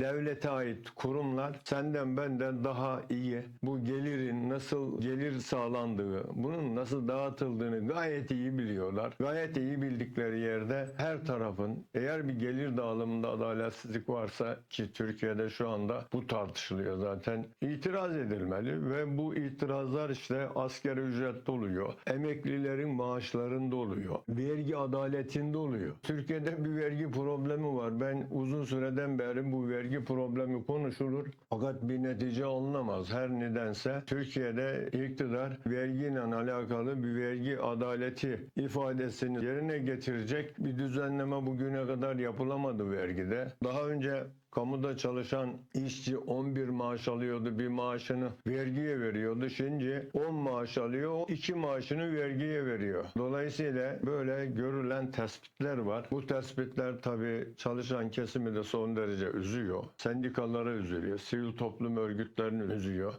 devlete ait kurumlar senden benden daha iyi bu gelirin nasıl gelir sağlandığı, bunun nasıl dağıtıldığını gayet iyi biliyorlar. Gayet iyi bildikleri yerde her tarafın eğer bir gelir dağılımında adaletsizlik varsa ki Türkiye'de şu anda bu tartışılıyor zaten itiraz edilmeli ve bu itirazlar işte askeri ücrette oluyor. Emeklilerin maaşlarında oluyor. Vergi adaletinde oluyor. Türkiye'de bir vergi problemi var. Ben uzun süreden beri bu vergi problemi konuşulur. Fakat bir netice alınamaz. Her nedense Türkiye'de iktidar vergiyle alakalı bir vergi adaleti ifadesini yerine getirecek bir düzenleme bugüne kadar yapılamadı vergide. Daha önce Kamuda çalışan işçi 11 maaş alıyordu. Bir maaşını vergiye veriyordu. Şimdi 10 maaş alıyor. 2 maaşını vergiye veriyor. Dolayısıyla böyle görülen tespitler var. Bu tespitler tabii çalışan kesimi de son derece üzüyor. Sendikalara üzülüyor. Sivil toplum örgütlerini üzüyor.